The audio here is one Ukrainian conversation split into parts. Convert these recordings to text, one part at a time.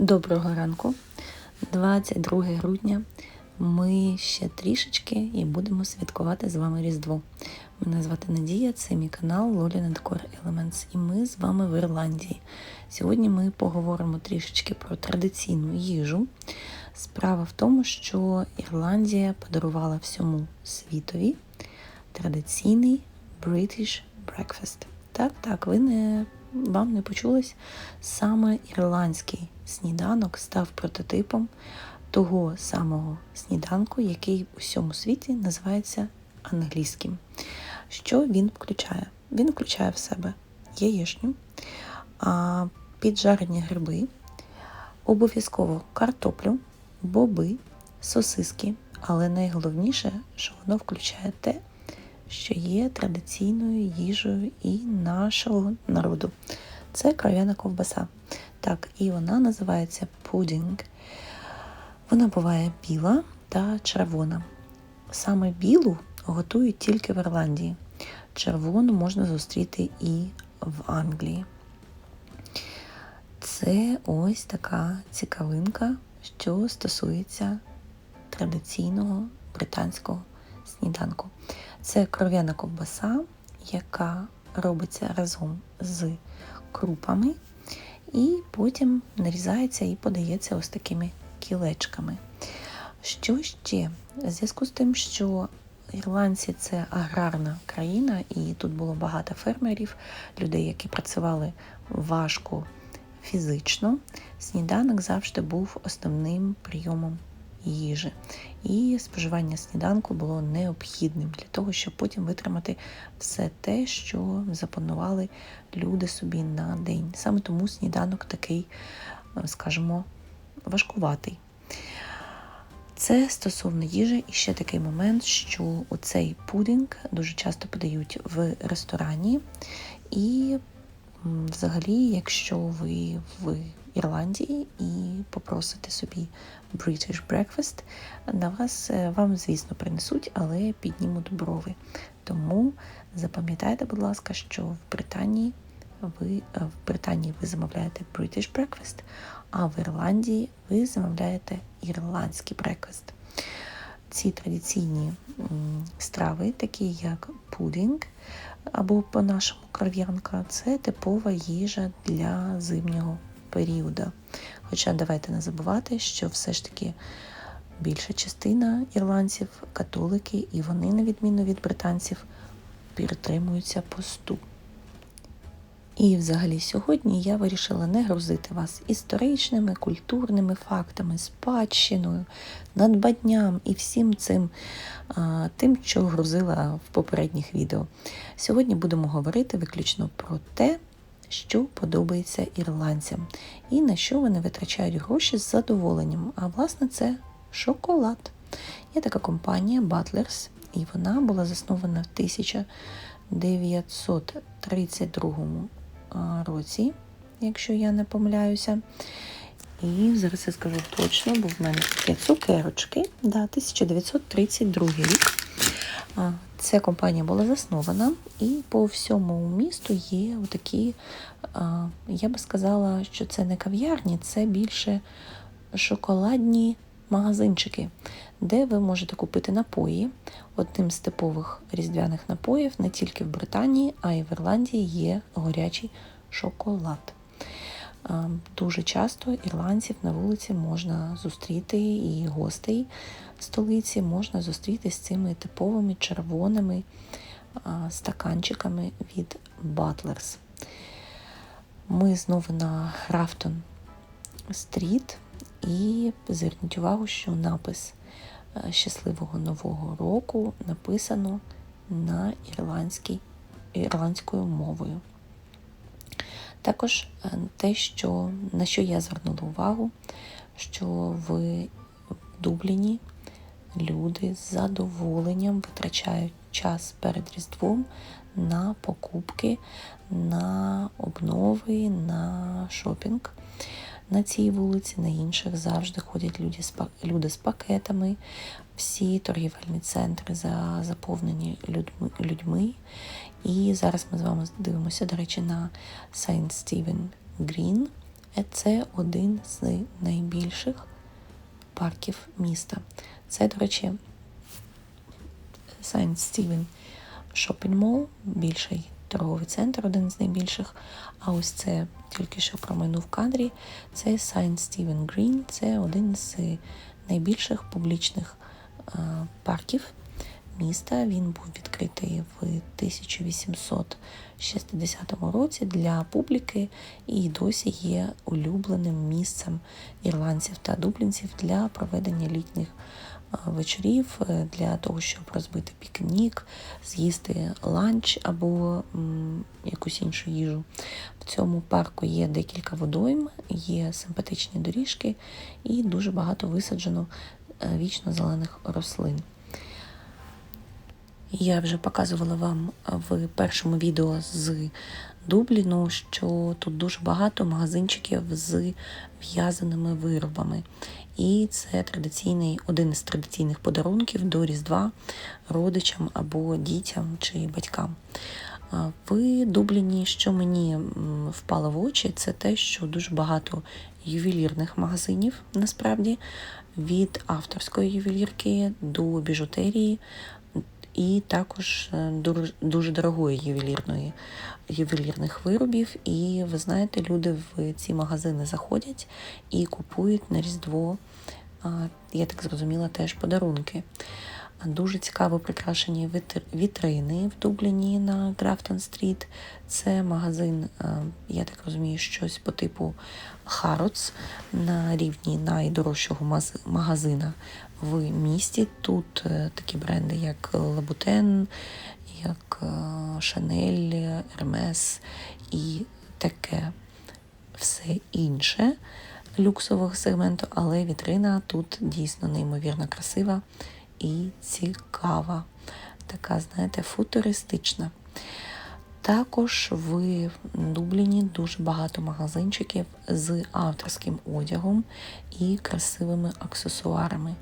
Доброго ранку, 22 грудня. Ми ще трішечки і будемо святкувати з вами Різдво. Мене звати Надія, це мій канал Lolly Core Elements, і ми з вами в Ірландії. Сьогодні ми поговоримо трішечки про традиційну їжу. Справа в тому, що Ірландія подарувала всьому світові традиційний British Breakfast. Так, так, ви не вам не почулось, саме ірландський сніданок став прототипом того самого сніданку, який у всьому світі називається англійським. Що він включає? Він включає в себе яєчню, піджарені гриби, обов'язково картоплю, боби, сосиски, але найголовніше, що воно включає те, що є традиційною їжею і нашого народу. Це кров'яна ковбаса. Так, і вона називається пудінг. Вона буває біла та червона. Саме білу готують тільки в Ірландії. Червону можна зустріти і в Англії. Це ось така цікавинка, що стосується традиційного британського сніданку. Це кров'яна ковбаса, яка робиться разом з крупами, і потім нарізається і подається ось такими кілечками. Що ще? В зв'язку з тим, що ірландці це аграрна країна, і тут було багато фермерів, людей, які працювали важко фізично, сніданок завжди був основним прийомом їжі. І споживання сніданку було необхідним для того, щоб потім витримати все те, що запланували люди собі на день. Саме тому сніданок такий, скажімо, важкуватий. Це стосовно їжі, і ще такий момент, що оцей пудінг дуже часто подають в ресторані. І взагалі, якщо ви в Ірландії і попросите собі British Breakfast, на вас е, вам, звісно, принесуть, але піднімуть брови. Тому запам'ятайте, будь ласка, що в Британії ви е, в Британії ви замовляєте British Breakfast, а в Ірландії ви замовляєте ірландський breakfast. Ці традиційні страви, такі як пудінг або по-нашому кров'янка, це типова їжа для зимнього періоду. Хоча давайте не забувати, що все ж таки більша частина ірландців католики, і вони, на відміну від британців, підтримуються посту. І, взагалі, сьогодні я вирішила не грузити вас історичними, культурними фактами, спадщиною, надбанням і всім цим тим, що грузила в попередніх відео. Сьогодні будемо говорити виключно про те, що подобається ірландцям, і на що вони витрачають гроші з задоволенням. А власне, це шоколад. Є така компанія Butlers, і вона була заснована в 1932 році, якщо я не помиляюся. І зараз я скажу точно, бо в мене такі цукерочки. Да, 1932 рік. Ця компанія була заснована, і по всьому місту є такі, я би сказала, що це не кав'ярні, це більше шоколадні магазинчики, де ви можете купити напої. Одним з типових різдвяних напоїв не тільки в Британії, а й в Ірландії є горячий шоколад. Дуже часто ірландців на вулиці можна зустріти і гостей столиці можна зустріти з цими типовими червоними стаканчиками від Butlers. Ми знову на Графтон Стріт і зверніть увагу, що напис Щасливого Нового року написано на ірландській, ірландською мовою. Також е, те, що, на що я звернула увагу, що в Дубліні люди з задоволенням витрачають час перед Різдвом на покупки, на обнови, на шопінг. На цій вулиці, на інших завжди ходять люди з люди з пакетами. Всі торгівельні центри заповнені людьми. людьми. І зараз ми з вами дивимося, до речі, на Saint Stephen Green. Це один з найбільших парків міста. Це, до речі, Сайнт Стівен Шопінг Мол, більший торговий центр, один з найбільших. А ось це тільки що промайнув в кадрі. Це Сайнт Стівен Грін, це один з найбільших публічних парків міста. Він був відкритий в 1860 році для публіки і досі є улюбленим місцем ірландців та дублінців для проведення літніх вечорів, е, для того, щоб розбити пікнік, з'їсти ланч або якусь іншу їжу. В цьому парку є декілька водойм, є симпатичні доріжки і дуже багато висаджено е, вічно зелених рослин. Я вже показувала вам в першому відео з Дубліну, що тут дуже багато магазинчиків з в'язаними виробами. І це традиційний, один із традиційних подарунків до Різдва родичам або дітям чи батькам. В Дубліні, що мені впало в очі, це те, що дуже багато ювелірних магазинів насправді від авторської ювелірки до біжутерії, і також е, дуже дорогої ювелірної ювелірних виробів. І ви знаєте, люди в ці магазини заходять і купують на Різдво, я так зрозуміла, теж подарунки. Дуже цікаво прикрашені вітрини в Дубліні на Графтон Стріт. Це магазин, е, я так розумію, щось по типу Harrods на рівні найдорожчого магазина в місті. Тут е, такі бренди, як Лабутен, як е, Chanel, Hermes і таке все інше люксового сегменту, але вітрина тут дійсно неймовірно красива і цікава. Така, знаєте, футуристична. Також в Дубліні дуже багато магазинчиків з авторським одягом і красивими аксесуарами.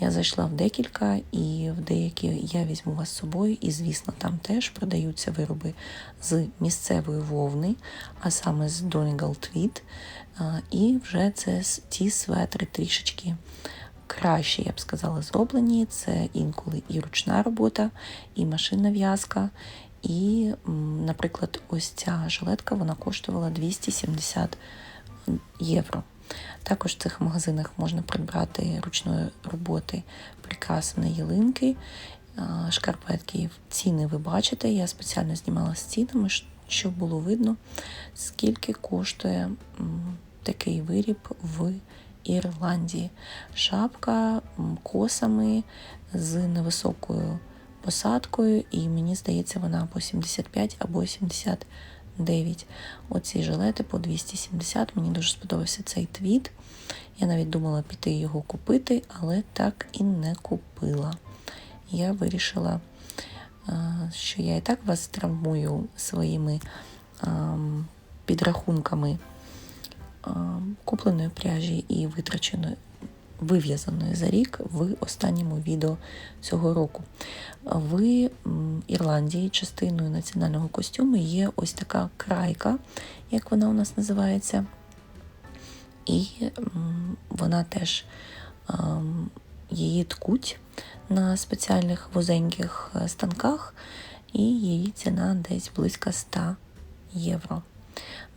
Я зайшла в декілька, і в деякі я візьму вас з собою, і, звісно, там теж продаються вироби з місцевої вовни, а саме з Donegal Tweed. І вже це ті светри трішечки краще, я б сказала, зроблені. Це інколи і ручна робота, і машинна в'язка. І, наприклад, ось ця жилетка вона коштувала 270 євро. Також в цих магазинах можна придбати ручної роботи прикраси ялинки, шкарпетки. Ціни ви бачите. Я спеціально знімала з цінами, щоб було видно, скільки коштує такий виріб в Ірландії. Шапка косами з невисокою посадкою, і мені здається, вона або 75, або 79. Оці жилети по 270. Мені дуже сподобався цей твіт. Я навіть думала піти його купити, але так і не купила. Я вирішила, е, що я і так вас травмую своїми ем, підрахунками ем, купленої пряжі і витраченої вив'язаної за рік в останньому відео цього року. В Ірландії частиною національного костюму є ось така крайка, як вона у нас називається. І вона теж її ткуть на спеціальних вузеньких е, станках, і її ціна десь близько 100 євро.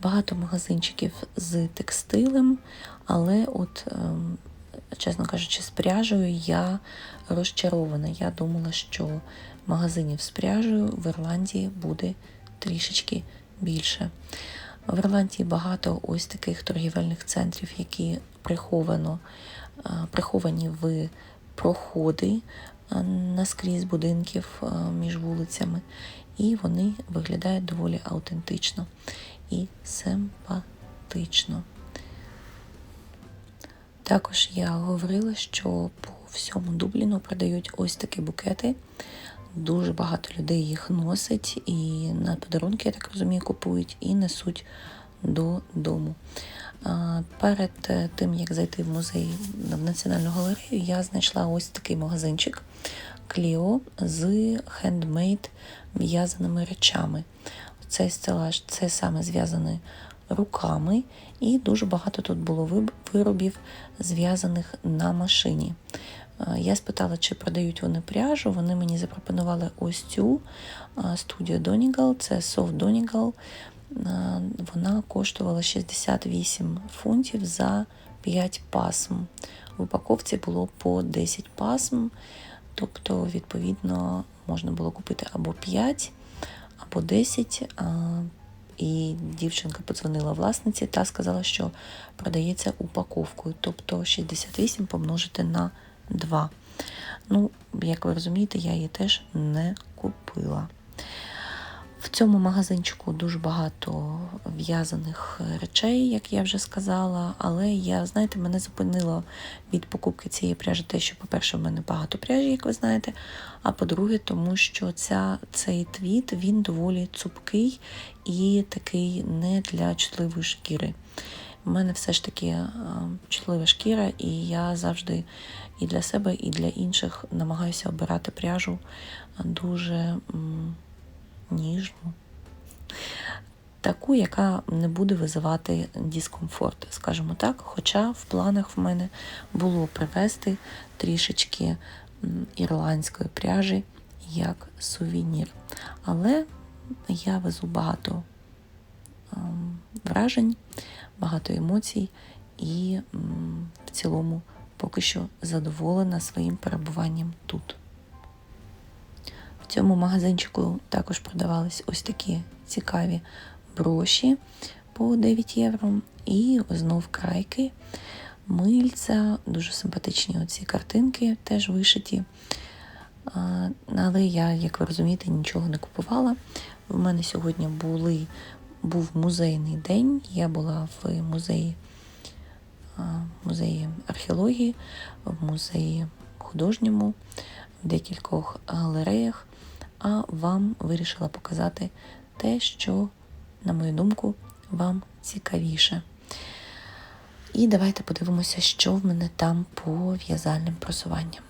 Багато магазинчиків з текстилем, але от, ем, чесно кажучи, з пряжею я розчарована. Я думала, що магазинів з пряжею в Ірландії буде трішечки більше. В Ірландії багато ось таких торгівельних центрів, які приховано, е, приховані в проходи е, наскрізь будинків е, між вулицями, і вони виглядають доволі аутентично і симпатично. Також я говорила, що по всьому Дубліну продають ось такі букети. Дуже багато людей їх носить і на подарунки, я так розумію, купують і несуть додому. Перед е, тим, як зайти в музей в Національну галерею, я знайшла ось такий магазинчик Кліо з хендмейд в'язаними речами. Цей стелаж це саме зв'язані руками, і дуже багато тут було виробів, зв'язаних на машині. Е, Я спитала, чи продають вони пряжу. Вони мені запропонували ось цю е, студію Donegal, це Soft Donegal. Е, Вона коштувала 68 фунтів за 5 пасм. В упаковці було по 10 пасм, тобто, відповідно, можна було купити або 5, або 10. І дівчинка подзвонила власниці та сказала, що продається упаковкою, тобто 68 помножити на 2. Ну, як ви розумієте, я її теж не купила. В цьому магазинчику дуже багато в'язаних речей, як я вже сказала. Але я, знаєте, мене зупинило від покупки цієї пряжі те, що, по-перше, в мене багато пряжі, як ви знаєте. А по-друге, тому що ця, цей твіт він доволі цупкий і такий не для чутливої шкіри. У мене все ж таки е, чутлива шкіра, і я завжди і для себе, і для інших намагаюся обирати пряжу дуже. Ніжну, таку, яка не буде визивати дискомфорт, скажімо так. Хоча в планах в мене було привезти трішечки ірландської пряжі як сувенір. Але я везу багато ем, вражень, багато емоцій і в цілому поки що задоволена своїм перебуванням тут. В цьому магазинчику також продавались ось такі цікаві броші по 9 євро. І знов крайки, мильця, дуже симпатичні оці картинки теж вишиті. Але я, як ви розумієте, нічого не купувала. В мене сьогодні були, був музейний день. Я була в музеї, музеї археології, в музеї художньому, в декількох галереях а вам вирішила показати те, що, на мою думку, вам цікавіше. І давайте подивимося, що в мене там по в'язальним просуванням.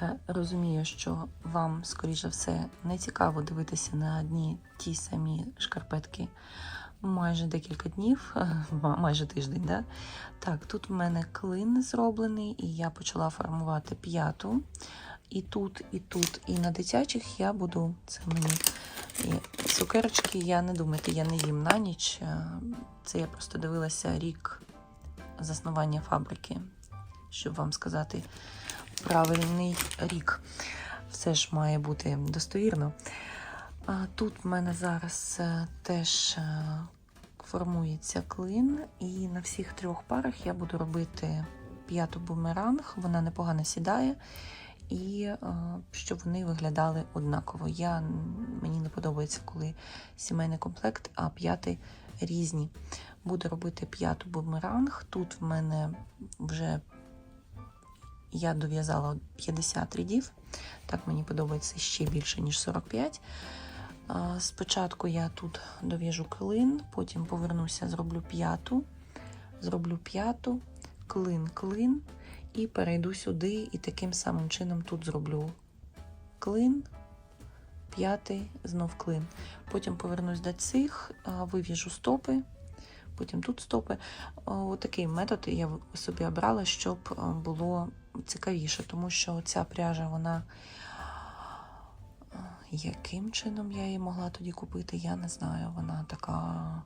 Я розумію, що вам, скоріш за все, не цікаво дивитися на одні ті самі шкарпетки майже декілька днів, майже тиждень. Да? Так, тут в мене клин зроблений, і я почала формувати п'яту. І тут, і тут, і на дитячих я буду це мені і цукерочки. Я не думайте, я не їм на ніч. Це я просто дивилася рік заснування фабрики, щоб вам сказати правильний рік. Все ж має бути достовірно. А тут в мене зараз е, теж е, формується клин, і на всіх трьох парах я буду робити п'яту бумеранг. Вона непогано сідає, і е, щоб вони виглядали однаково. Я, мені не подобається, коли сімейний комплект, а п'яти різні. Буду робити п'яту бумеранг. Тут в мене вже я дов'язала 50 рядів. Так мені подобається ще більше, ніж 45. Спочатку я тут дов'яжу клин, потім повернуся, зроблю п'яту, зроблю п'яту, клин, клин, і перейду сюди, і таким самим чином тут зроблю клин, п'ятий, знов клин. Потім повернусь до цих, вив'яжу стопи, потім тут стопи. Отакий метод я собі обрала, щоб було цікавіше, тому що ця пряжа, вона. Яким чином я її могла тоді купити, я не знаю. Вона така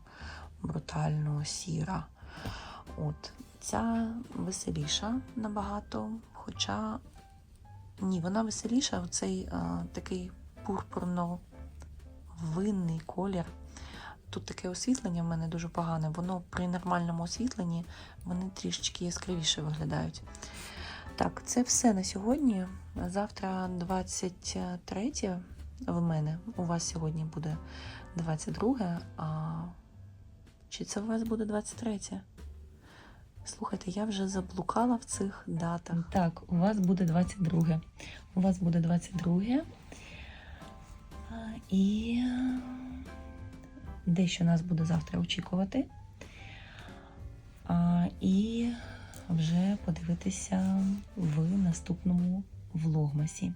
брутально сіра. От. Ця веселіша набагато, хоча ні, вона веселіша, оцей а, такий пурпурно-винний колір. Тут таке освітлення в мене дуже погане. Воно при нормальному освітленні вони трішечки яскравіше виглядають. Так, це все на сьогодні. Завтра 23 в мене. У вас сьогодні буде 22, а чи це у вас буде 23? Слухайте, я вже заблукала в цих датах. Так, у вас буде 22. У вас буде 22. І дещо нас буде завтра очікувати. І вже подивитися в наступному влогмасі.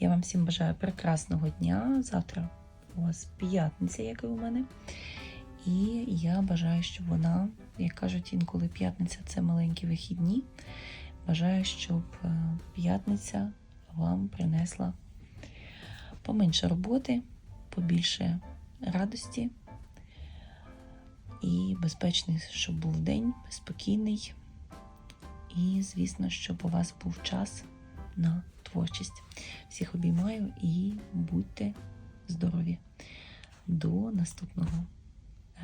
Я вам всім бажаю прекрасного дня. Завтра у вас п'ятниця, як і у мене. І я бажаю, щоб вона, як кажуть, інколи п'ятниця це маленькі вихідні. Бажаю, щоб е, п'ятниця вам принесла поменше роботи, побільше радості і безпечний, щоб був день, спокійний. І, звісно, щоб у вас був час на творчість. Всіх обіймаю і будьте здорові. До наступного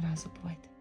разу. Бувайте!